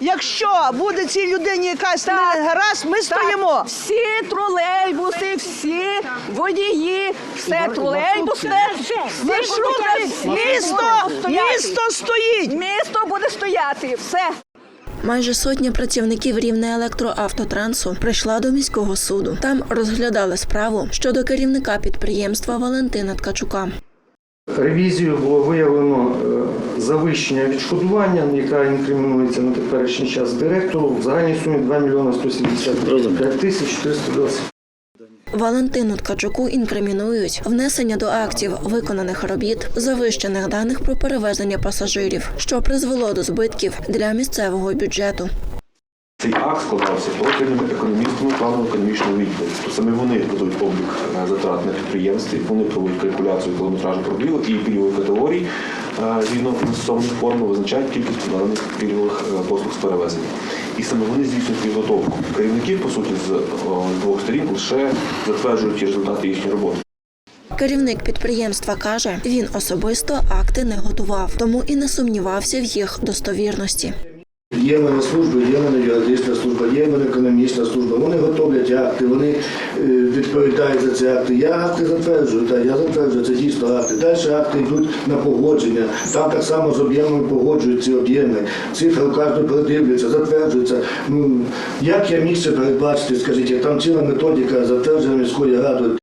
Якщо буде цій людині якась не гаразд, ми стоїмо. Всі тролейбуси, всі водії, все тролейбуси, всі місто, місто стоїть. Місто буде стояти, все. Майже сотня працівників рівне електроавтотрансу прийшла до міського суду. Там розглядали справу щодо керівника підприємства Валентина Ткачука. Ревізією було виявлено завищення відшкодування, яка інкримінується на теперішній час директору в загальній сумі 2 мільйони 175 тисяч 420 Валентину Ткачуку інкримінують внесення до актів виконаних робіт завищених даних про перевезення пасажирів, що призвело до збитків для місцевого бюджету. Цей акт складався профільними економістами плану економічного відділу. Тобто саме вони ведуть облік е, затрат на підприємстві, вони проводять калькуляцію кілометражу пробігу і пільгових категорій стосовних форми визначають кількість поданих пільгових е, послуг з перевезення. І саме вони здійснюють підготовку. Керівники, по суті, з двох сторін лише затверджують результати їхньої роботи. Керівник підприємства каже, він особисто акти не готував, тому і не сумнівався в їх достовірності. Є в мене служба, є в мене юридична служба, є в мене економічна служба. Вони готовлять акти, вони е, відповідають за ці акти. Я акти затверджую, так, я затверджую, це дійсно акти. Далі акти йдуть на погодження. Там так само з об'ємами погоджують ці об'єми. Цифри кожного передивляться, затверджуються. Ну, як я міг це передбачити, скажіть, там ціла методика затверджена міською радою.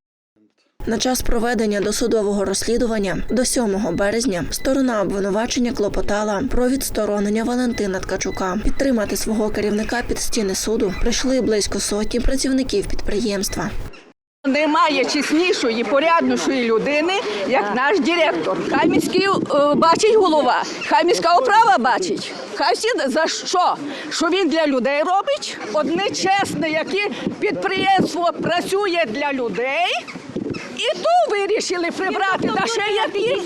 На час проведення досудового розслідування до 7 березня сторона обвинувачення клопотала про відсторонення Валентина Ткачука. Підтримати свого керівника під стіни суду прийшли близько сотні працівників підприємства. Немає чеснішої, поряднішої людини, як наш директор. Хай міський е, бачить голова, хай міська управа бачить. Хай всі за що? Що він для людей робить? Одне чесне, яке підприємство працює для людей. І ту вирішили прибрати. Та ще які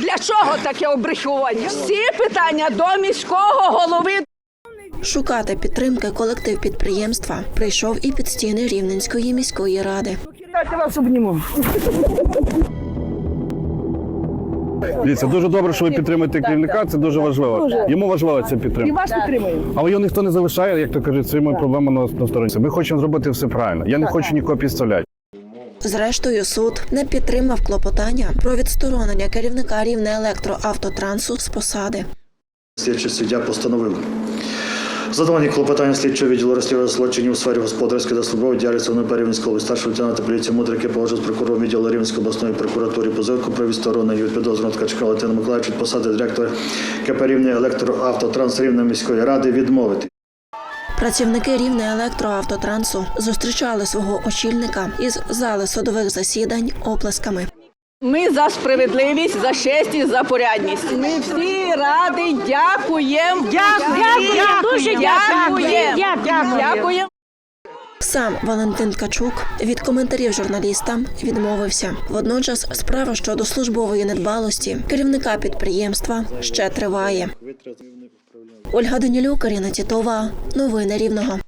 для чого таке обрехування? Всі питання до міського голови. Шукати підтримки колектив підприємства прийшов і під стіни Рівненської міської ради. Дайте вас обніму. Дивіться, дуже добре, що ви підтримуєте керівника. Це дуже важливо. Йому важлива ця підтримка. Вас підтримуємо. Але його ніхто не залишає, як то кажуть, своїми проблемами на, на стороні. Ми хочемо зробити все правильно. Я не хочу нікого підставляти. Зрештою, суд не підтримав клопотання про відсторонення керівника рівне електроавтотрансу з посади. Слідчий суддя постановив. Задавані клопотання слідчого відділу розслідування злочинів у сфері господарської та службової діяльності Рівненської області старшого лейтенанта поліції Мудрики погоджував з прокурором відділу Рівненської обласної прокуратури позивку про відсторонення від підозрюваного Ткачка Валентина Миколаївича від посади директора КП Рівне електроавтотранс Рівної міської ради відмовити. Працівники рівне електроавтотрансу зустрічали свого очільника із зали судових засідань оплесками. Ми за справедливість, за честь і за порядність. Ми всі раді дякуємо. Дякую, дуже дякуємо. Дякуємо. Сам Валентин Ткачук від коментарів журналістам відмовився. Водночас справа щодо службової недбалості керівника підприємства ще триває. Ольга Данілюк, Каріна Тітова. Новини Рівного.